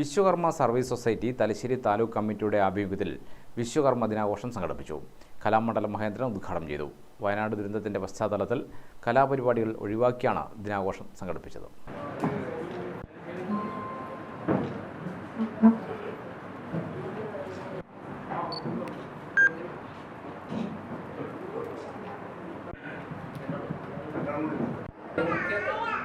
Vishwakarma service society Thalassery taluk കമ്മിറ്റിയുടെ ആഭിമുഖ്യത്തിൽ വിശ്വകർമ്മ ദിനാഘോഷം സംഘടിപ്പിച്ചു. കലാമണ്ഡലം മഹേന്ദ്രൻ ഉദ്ഘാടനം ചെയ്തു. വയനാട് ദുരന്തത്തിന്റെ പശ്ചാത്തലത്തിൽ കലാപരിപാടികൾ ഒഴിവാക്കിയാണ് ദിനാഘോഷം സംഘടിപ്പിച്ചത്.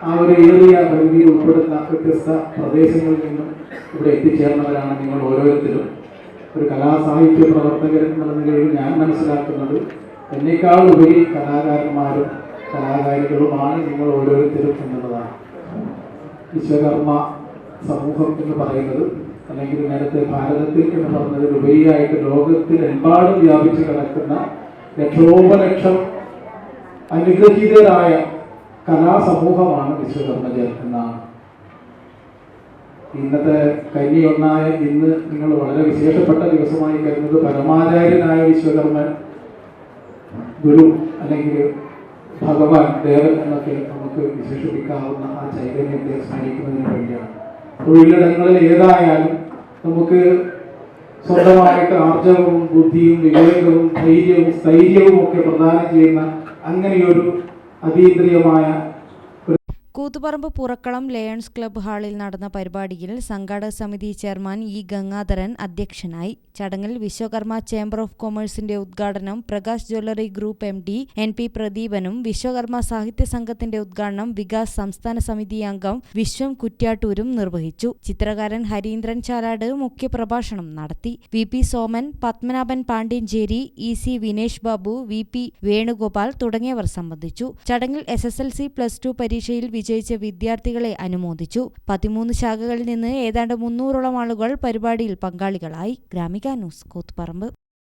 ആ ഒരു ഏറിയ പരിധിയിൽ ഉൾപ്പെടുന്ന വ്യത്യസ്ത പ്രദേശങ്ങളിൽ നിന്നും ഇവിടെ എത്തിച്ചേർന്നവരാണ് നിങ്ങൾ ഓരോരുത്തരും. ഒരു കലാസാഹിത്യ പ്രവർത്തകൻ എന്നുള്ള നിലയിൽ ഞാൻ മനസ്സിലാക്കുന്നത് എന്നേക്കാൾ ഉപരി കലാകാരന്മാരും കലാകാരികളുമാണ് നിങ്ങൾ ഓരോരുത്തരും എന്നുള്ളതാണ്. വിശ്വകർമ്മ സമൂഹം എന്ന് പറയുന്നത് അല്ലെങ്കിൽ നേരത്തെ ഭാരതത്തിൽ എന്ന് പറഞ്ഞതിൽ ഉപരിയായിട്ട് ലോകത്തിലെമ്പാടും വ്യാപിച്ചു കിടക്കുന്ന ലക്ഷോപലക്ഷം അനുഗ്രഹീതരായ കലാസമൂഹമാണ് വിശ്വകർമ്മജൻ എന്നാണ്. ഇന്നത്തെ കന്നി ഒന്നായ ഇന്ന് നിങ്ങൾ വളരെ വിശേഷപ്പെട്ട ദിവസമായി കരുതുന്നത് പരമാചാര്യനായ വിശ്വകർമ്മൻ ഗുരു അല്ലെങ്കിൽ ഭഗവാൻ ദേവൻ എന്നൊക്കെ നമുക്ക് വിശേഷിപ്പിക്കാവുന്ന ആ ചൈതന്യത്തെ സ്മരിക്കുന്നതിന് വേണ്ടിയാണ്. തൊഴിലിടങ്ങളിൽ ഏതായാലും നമുക്ക് സ്വന്തമായിട്ട് ആർജവവും ബുദ്ധിയും വിവേകവും ധൈര്യവും സ്ഥൈര്യവും ഒക്കെ പ്രദാനം ചെയ്യുന്ന അങ്ങനെയൊരു അതീന്ദ്രിയമായ കൂത്തുപറമ്പ് പുറക്കളം ലയൺസ് ക്ലബ്ബ് ഹാളിൽ നടന്ന പരിപാടിയിൽ സംഘാടക സമിതി ചെയർമാൻ ഇ ഗംഗാധരൻ അധ്യക്ഷനായി. ചടങ്ങിൽ വിശ്വകർമ്മ ചേംബർ ഓഫ് കൊമേഴ്സിന്റെ ഉദ്ഘാടനം Prakash jewellery group M D N P പ്രദീപനും Vishwakarma സാഹിത്യ സംഘത്തിന്റെ ഉദ്ഘാടനം വികാസ് സംസ്ഥാന സമിതി അംഗം വിശ്വം കുറ്റ്യാട്ടൂരും നിർവഹിച്ചു. ചിത്രകാരൻ ഹരീന്ദ്രൻ ചാലാട് മുഖ്യപ്രഭാഷണം നടത്തി. V P Soman Padmanabhan Pandyancheri E C Vinesh Babu V P Venugopal തുടങ്ങിയവർ സംബന്ധിച്ചു. ചടങ്ങിൽ S S L C plus two പരീക്ഷയിൽ വിജയിച്ച വിദ്യാർത്ഥികളെ അനുമോദിച്ചു. പതിമൂന്ന് ശാഖകളിൽ നിന്ന് ഏതാണ്ട് മുന്നൂറോളം ആളുകൾ പരിപാടിയിൽ പങ്കാളികളായി. ഗ്രാമിക ന്യൂസ് കൂത്തുപറമ്പ്